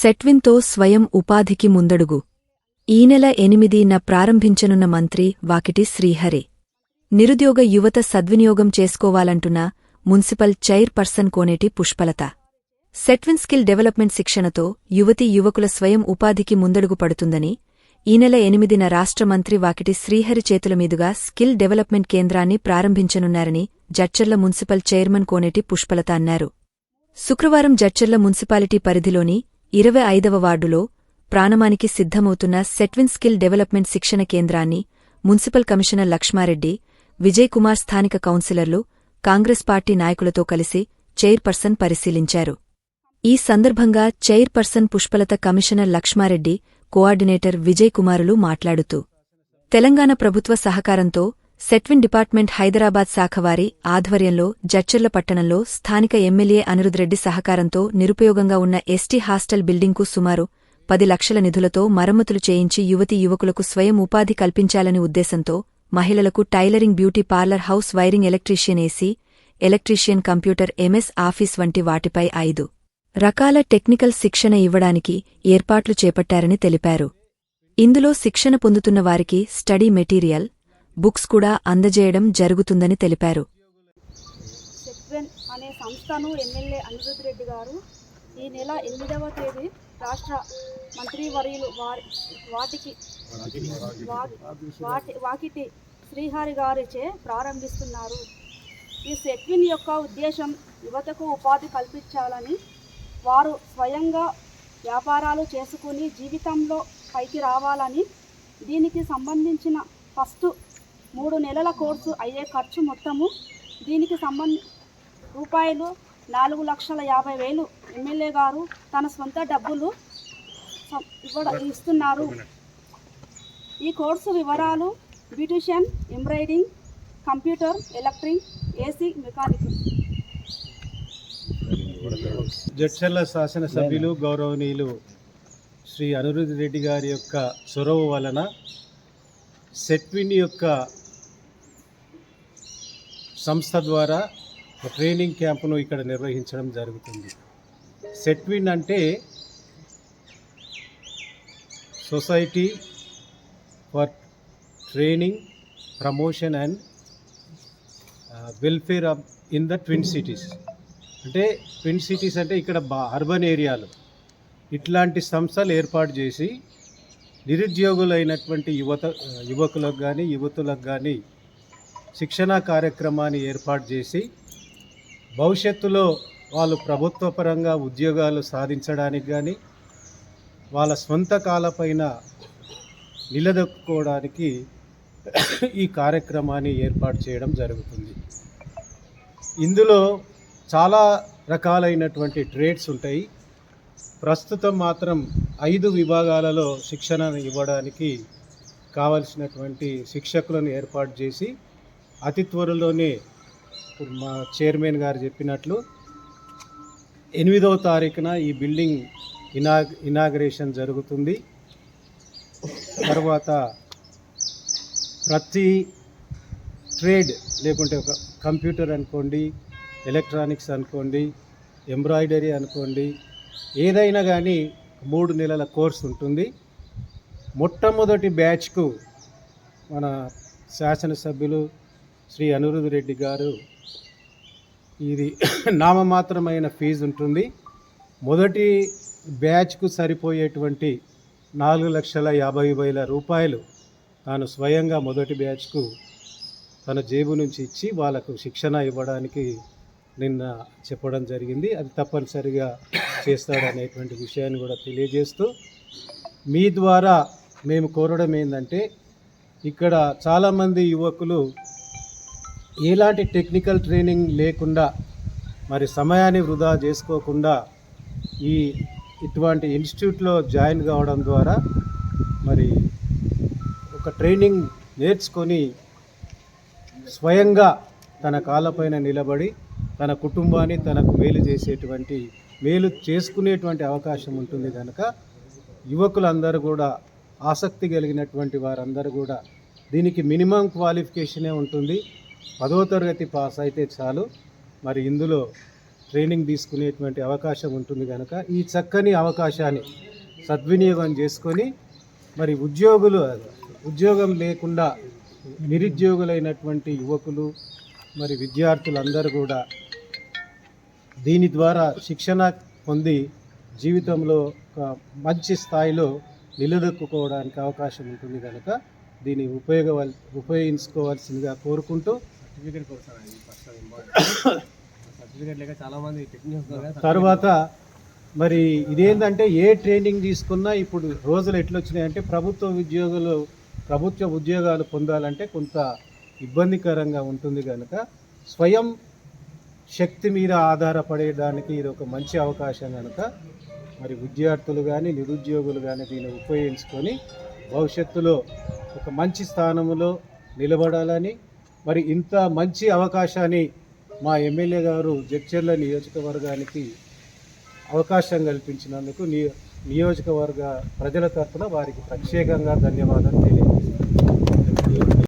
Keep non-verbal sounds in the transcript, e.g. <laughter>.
సెట్విన్తో స్వయం ఉపాధికి ముందడుగు. ఈ నెల ఎనిమిదిన ప్రారంభించనున్న మంత్రి వాకిటి శ్రీహరి. నిరుద్యోగ యువత సద్వినియోగం చేసుకోవాలంటున్న municipal chairperson Koneti Pushpalatha. SETWIN skill development శిక్షణతో యువతీ యువకుల స్వయం ఉపాధికి ముందడుగు పడుతుందని ఈ నెల ఎనిమిదిన రాష్ట్ర మంత్రి వాకిటి శ్రీహరి చేతుల మీదుగా స్కిల్ డెవలప్మెంట్ కేంద్రాన్ని ప్రారంభించనున్నారని జడ్చర్ల మున్సిపల్ చైర్మన్ కోనేటి పుష్పలత అన్నారు. శుక్రవారం జడ్చర్ల మున్సిపాలిటీ పరిధిలోని ఇరవై ఐదవ వార్డులో ప్రాణమానికి సిద్ధమవుతున్న సెట్విన్ స్కిల్ డెవలప్మెంట్ శిక్షణ కేంద్రాన్ని మున్సిపల్ కమిషనర్ లక్ష్మారెడ్డి విజయ్ కుమార్ స్థానిక కౌన్సిలర్లు కాంగ్రెస్ పార్టీ నాయకులతో కలిసి చైర్పర్సన్ పరిశీలించారు. ఈ సందర్భంగా chairperson Pushpalatha commissioner Laxma Reddy coordinator Vijay కుమారులు మాట్లాడుతూ తెలంగాణ ప్రభుత్వ సహకారంతో సెట్విన్ డిపార్ట్మెంట్ హైదరాబాద్ శాఖ వారి ఆధ్వర్యంలో జడ్చర్ల పట్టణంలో స్థానిక ఎమ్మెల్యే అనిరుద్రెడ్డి సహకారంతో నిరుపయోగంగా ఉన్న ఎస్టీ హాస్టల్ బిల్డింగ్కు సుమారు పది లక్షల నిధులతో మరమ్మతులు చేయించి యువతీ యువకులకు స్వయం ఉపాధి కల్పించాలని ఉద్దేశంతో మహిళలకు tailoring beauty parlour house wiring electrician AC electrician computer MS Office వంటి వాటిపై ఐదు రకాల టెక్నికల్ శిక్షణ ఇవ్వడానికి ఏర్పాట్లు చేపట్టారని తెలిపారు. ఇందులో శిక్షణ పొందుతున్న వారికి స్టడీ మెటీరియల్ బుక్స్ కూడా అందజేయడం జరుగుతుందని తెలిపారు. అనే సంస్థను ఎమ్మెల్యే అనిరుద్ రెడ్డి గారు ఈ నెల ఎనిమిదవ తేదీ రాష్ట్ర మంత్రివర్యులు వారి వాటికి వాటి వాకిటి శ్రీహరి గారిచే ప్రారంభిస్తున్నారు. ఈ సెట్విన్ యొక్క ఉద్దేశం యువతకు ఉపాధి కల్పించాలని వారు స్వయంగా వ్యాపారాలు చేసుకుని జీవితంలో పైకి రావాలని దీనికి సంబంధించిన ఫస్ట్ మూడు నెలల కోర్సు అయ్యే ఖర్చు మొత్తము. దీనికి సంబంధ రూపాయలు నాలుగు లక్షల యాభై వేలు ఎమ్మెల్యే గారు తన సొంత డబ్బులు సం- ఇస్తున్నారు. ఈ కోర్సు వివరాలు beautician embroidering computer electric AC mechanic. Jadcherla శాసనసభ్యులు గౌరవనీయులు శ్రీ అనిరుద్ధ్ రెడ్డి గారి యొక్క చొరవ వలన సెట్విన్ యొక్క సంస్థ ద్వారా ట్రైనింగ్ క్యాంపును ఇక్కడ నిర్వహించడం జరుగుతుంది. సెట్విన్ అంటే society for training promotion and welfare of in the twin cities. అంటే ట్విన్ సిటీస్ అంటే ఇక్కడ బా అర్బన్ ఏరియాలు. ఇట్లాంటి సంస్థలు ఏర్పాటు చేసి నిరుద్యోగులైనటువంటి యువత యువకులకు కానీ యువతులకు కానీ శిక్షణా కార్యక్రమాన్ని ఏర్పాటు చేసి భవిష్యత్తులో వాళ్ళు ప్రభుత్వపరంగా ఉద్యోగాలు సాధించడానికి కానీ వాళ్ళ సొంత కాలపైన నిలదొక్కుకోవడానికి ఈ కార్యక్రమాన్ని ఏర్పాటు చేయడం జరుగుతుంది. ఇందులో చాలా రకాలైనటువంటి ట్రేడ్స్ ఉంటాయి. ప్రస్తుతం మాత్రం ఐదు విభాగాలలో శిక్షణ ఇవ్వడానికి కావలసినటువంటి శిక్షకులను ఏర్పాటు చేసి అతి త్వరలోనే మా చైర్మన్ గారు చెప్పినట్లు ఎనిమిదవ తారీఖున ఈ బిల్డింగ్ ఇనా ఇనాగ్రేషన్ జరుగుతుంది. తర్వాత ప్రతి ట్రేడ్ లేకుంటే ఒక కంప్యూటర్ అనుకోండి ఎలక్ట్రానిక్స్ అనుకోండి ఎంబ్రాయిడరీ అనుకోండి ఏదైనా కానీ మూడు నెలల కోర్స్ ఉంటుంది. మొట్టమొదటి బ్యాచ్కు మన శాసనసభ్యులు శ్రీ అనురుధ్ రెడ్డి గారు ఇది నామమాత్రమైన ఫీజు ఉంటుంది. మొదటి బ్యాచ్కు సరిపోయేటువంటి నాలుగు లక్షల యాభై వేల రూపాయలు తాను స్వయంగా మొదటి బ్యాచ్కు తన జేబు నుంచి ఇచ్చి వాళ్ళకు శిక్షణ ఇవ్వడానికి నిన్న చెప్పడం జరిగింది. అది తప్పనిసరిగా చేస్తాడనేటువంటి విషయాన్ని కూడా తెలియజేస్తూ మీ ద్వారా మేము కోరడం ఏంటంటే ఇక్కడ చాలామంది యువకులు ఎలాంటి టెక్నికల్ ట్రైనింగ్ లేకుండా మరి సమయాన్ని వృధా చేసుకోకుండా ఈ ఇటువంటి ఇన్స్టిట్యూట్లో జాయిన్ కావడం ద్వారా మరి ఒక ట్రైనింగ్ నేర్చుకొని స్వయంగా తన కాళ్ళపైన నిలబడి తన కుటుంబాన్ని తనకు మేలు చేసేటువంటి మేలు చేసుకునేటువంటి అవకాశం ఉంటుంది కనుక యువకులందరూ కూడా ఆసక్తి కలిగినటువంటి వారందరూ కూడా దీనికి మినిమం క్వాలిఫికేషనే ఉంటుంది. పదో తరగతి పాస్ అయితే చాలు. మరి ఇందులో ట్రైనింగ్ తీసుకునేటువంటి అవకాశం ఉంటుంది కనుక ఈ చక్కని అవకాశాన్ని సద్వినియోగం చేసుకొని మరి ఉద్యోగులు ఉద్యోగం లేకుండా నిరుద్యోగులైనటువంటి యువకులు మరి విద్యార్థులందరూ కూడా దీని ద్వారా శిక్షణ పొంది జీవితంలో ఒక మంచి స్థాయిలో నిలదొక్కుకోవడానికి అవకాశం ఉంటుంది కనుక దీన్ని ఉపయోగ ఉపయోగించుకోవాల్సిందిగా కోరుకుంటూ సర్టిఫికేట్ <coughs> సర్టిఫికేట్ లేక తర్వాత మరి ఇదేంటంటే ఏ ట్రైనింగ్ తీసుకున్నా ఇప్పుడు రోజులు ఎట్లొచ్చినాయంటే ప్రభుత్వ ఉద్యోగులు ప్రభుత్వ ఉద్యోగాలు పొందాలంటే కొంత ఇబ్బందికరంగా ఉంటుంది కనుక స్వయం శక్తి మీద ఆధారపడేదానికి ఇది ఒక మంచి అవకాశం కనుక మరి విద్యార్థులు కానీ నిరుద్యోగులు కానీ దీన్ని ఉపయోగించుకొని భవిష్యత్తులో ఒక మంచి స్థానంలో నిలబడాలని మరి ఇంత మంచి అవకాశాన్ని మా ఎమ్మెల్యే గారు జడ్చర్ల నియోజకవర్గానికి అవకాశం కల్పించినందుకు నియో నియోజకవర్గ ప్రజల తరఫున వారికి ప్రత్యేకంగా ధన్యవాదాలు తెలియ